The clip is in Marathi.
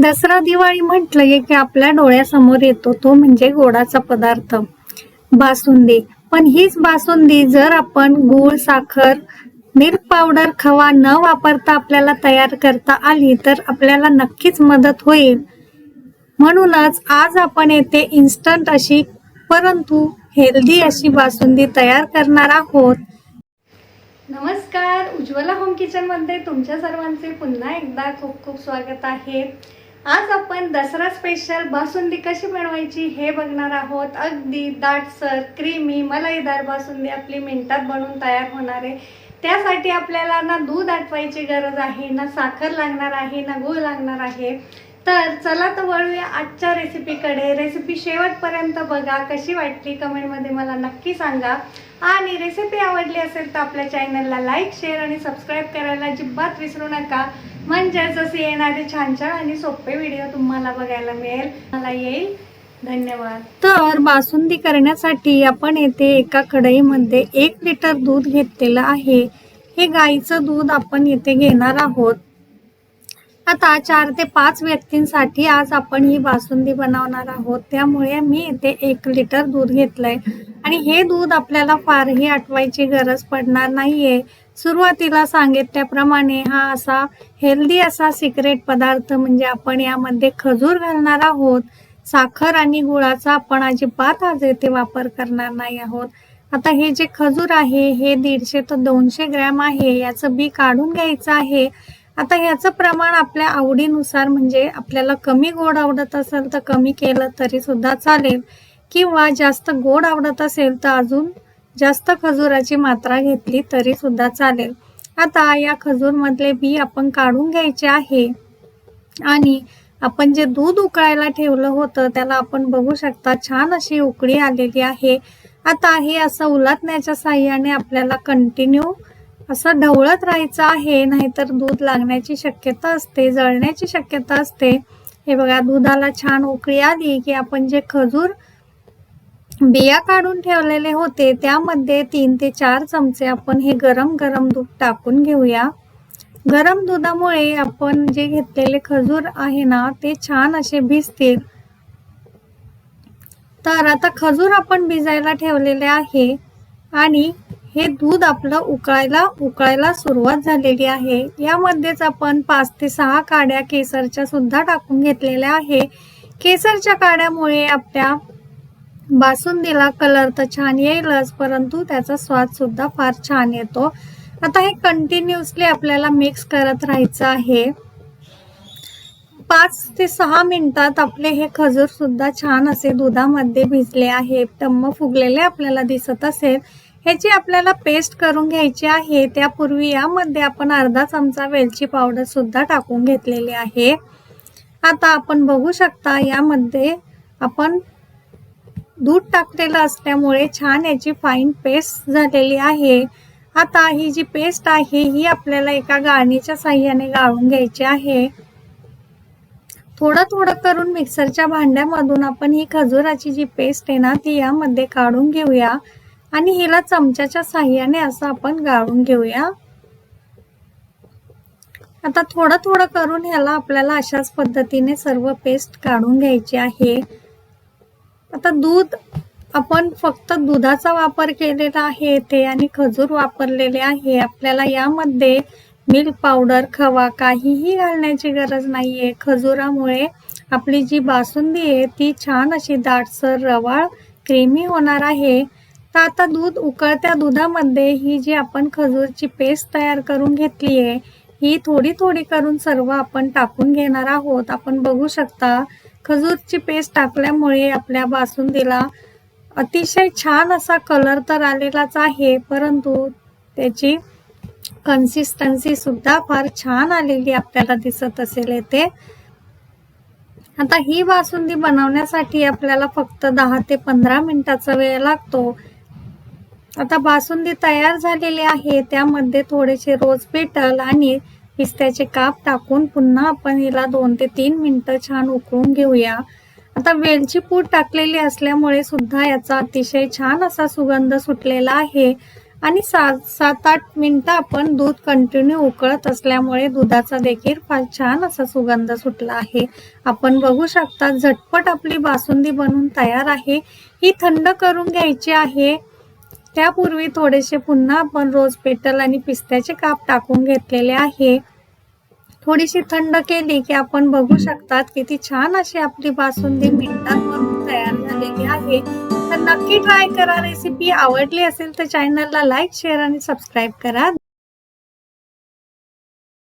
दसरा दिवाळी म्हटलं की आपल्या डोळ्यासमोर येतो तो म्हणजे गोडाचा पदार्थ. बासुंदी. पण हीच बासुंदी जर आपण गूळ साखर मिल्क पावडर खवा न वापरता आपल्याला तयार करता आली तर आपल्याला नक्कीच मदत होईल. म्हणूनच आज आपण येथे इन्स्टंट अशी परंतु हेल्दी अशी बासुंदी तयार करणार आहोत. नमस्कार. उज्ज्वला होम किचनमध्ये तुमच्या सर्वांचे पुन्हा एकदा खूप खूप स्वागत आहे. आज आपण दसरा स्पेशल बासुंदी कशी बनवायची हे बघणार आहोत. अगदी दाटसर क्रीमी मलाईदार बासुंदी आपली मिनिटात बनवून तयार होणार आहे. त्यासाठी आपल्याला ना दूध आटवायची गरज आहे ना साखर लागणार आहे ना गूळ लागणार आहे. तर चला तर वळूया आजच्या रेसिपीकडे रेसिपी शेवटपर्यंत बघा कशी वाटली कमेंटमध्ये मला नक्की सांगा. आणि रेसिपी आवडली असेल तर आपल्या चॅनलला लाईक शेअर आणि सबस्क्राईब करायला अजिबात विसरू नका. म्हणजेच असे येणारे छान छान आणि सोपे व्हिडिओ तुम्हाला बघायला मिळेल. मला येईल. धन्यवाद. तर बासुंदी करण्यासाठी आपण येथे एका कढईमध्ये एक लिटर दूध घेतलेलं आहे. हे गाईचं दूध आपण येथे घेणार आहोत. आता चार ते पाच व्यक्तींसाठी आज आपण ही बासुंदी बनवणार आहोत. त्यामुळे मी इथे एक लिटर दूध घेतलंय. आणि हे दूध आपल्याला फारही आटवायची गरज पडणार नाहीये. सुरुवातीला सांगितल्याप्रमाणे हा असा हेल्दी असा सिक्रेट पदार्थ म्हणजे आपण यामध्ये खजूर घालणार आहोत. साखर आणि गुळाचा आपण अजिबात आज येथे वापर करणार नाही आहोत. आता हे जे खजूर आहे हे दीडशे ते दोनशे ग्रॅम आहे. याचं बी काढून घ्यायचं आहे. आता ह्याचं प्रमाण आपल्या आवडीनुसार म्हणजे आपल्याला कमी गोड आवडत असेल तर कमी केलं तरी सुद्धा चालेल. किंवा जास्त गोड आवडत असेल तर अजून जास्त खजुराची मात्रा घेतली तरी सुद्धा चालेल. आता या खजूरमधले बी आपण काढून घ्यायचे आहे. आणि आपण जे दूध उकळायला ठेवलं होतं त्याला आपण बघू शकता छान अशी उकळी आलेली आहे. आता हे असं उलटण्याच्या साह्याने आपल्याला कंटिन्यू असं ढवळत राहायचं आहे नाहीतर दूध लागण्याची शक्यता असते जळण्याची शक्यता असते. हे बघा दुधाला छान उकळी आली की आपण जे खजूर बिया काढून ठेवलेले होते त्यामध्ये तीन ते चार चमचे आपण हे गरम गरम दूध टाकून घेऊया. गरम दुधामुळे आपण जे घेतलेले खजूर आहे ना ते छान असे भिजतील. तर आता खजूर आपण भिजायला ठेवलेले आहे आणि हे दूध आपलं उकळायला उकळायला सुरुवात झालेली आहे. यामध्येच आपण पाच ते सहा काड्या केसरच्या सुद्धा टाकून घेतलेल्या आहे. केसरच्या काड्यामुळे आपल्या बासुंदीला कलर तर छान येईलच परंतु त्याचा स्वाद सुद्धा फार छान येतो. आता हे कंटिन्युअसली आपल्याला मिक्स करत राहायचं आहे. पाच ते सहा मिनिटात आपले हे खजूर सुद्धा छान असे दुधामध्ये भिजले आहे टम्म फुगलेले आपल्याला दिसत असेल. ह्याची आपल्याला पेस्ट करून घ्यायची आहे त्यापूर्वी यामध्ये आपण अर्धा चमचा वेलची पावडर सुद्धा टाकून घेतलेली आहे. आता आपण बघू शकता यामध्ये आपण दूध टाकलेलं असल्यामुळे छान याची फाईन पेस्ट झालेली आहे. आता ही जी पेस्ट आहे ही आपल्याला एका गाळणीच्या साह्याने गाळून घ्यायची आहे. थोडं थोडं करून मिक्सरच्या भांड्यामधून आपण ही खजुराची जी पेस्ट आहे ना ती यामध्ये काढून घेऊया. आणि हिला चमच्याच्या साह्याने असं आपण गाळून घेऊया. आता थोडं थोडं करून ह्याला आपल्याला अशाच पद्धतीने सर्व पेस्ट काढून घ्यायची आहे. आता दूध आपण फक्त दुधाचा वापर केलेला आहे ते आणि खजूर वापरलेले आहे. आपल्याला यामध्ये मिल्क पावडर खवा काहीही घालण्याची गरज नाहीये. खजुरामुळे आपली जी बासुंदी आहे ती छान अशी दाटसर रवाळ क्रीमी होणार आहे. तर आता दूध उकळत्या दुधामध्ये ही जी आपण खजूरची पेस्ट तयार करून घेतली आहे ही थोडी थोडी करून सर्व आपण टाकून घेणार आहोत. आपण बघू शकता खजूरची पेस्ट टाकल्यामुळे आपल्या बासुंदीला अतिशय छान असा कलर तर आलेलाच आहे परंतु त्याची कन्सिस्टन्सी सुद्धा फार छान आलेली आपल्याला दिसत असेल येते आता ही बासुंदी बनवण्यासाठी आपल्याला फक्त दहा ते पंधरा मिनिटाचा वेळ लागतो. आता बासुंदी तयार झालेली आहे. त्यामध्ये थोडेसे रोज पेटल आणि पिस्त्याचे काप टाकून पुन्हा आपण हिला दोन ते तीन मिनटं छान उकळून घेऊया. आता वेलची पूड टाकलेली असल्यामुळे सुद्धा याचा अतिशय छान असा सुगंध सुटलेला आहे. आणि सात सात आठ मिनटं आपण दूध कंटिन्यू उकळत असल्यामुळे दुधाचा देखील फार छान असा सुगंध सुटला आहे. आपण बघू शकता झटपट आपली बासुंदी बनवून तयार आहे. ही थंड करून घ्यायची आहे. त्यापूर्वी थोडेसे पुन्हा आपण रोज पेटल आणि पिस्त्याचे काप टाकून घेतलेले आहे. थोडीशी थंड केली की आपण बघू शकतात किती छान अशी आपली बासुंदी मिनिटात तयार झालेली आहे. तर नक्की ट्राय करा. रेसिपी आवडली असेल तर चॅनलला लाईक शेअर आणि सबस्क्राईब करा.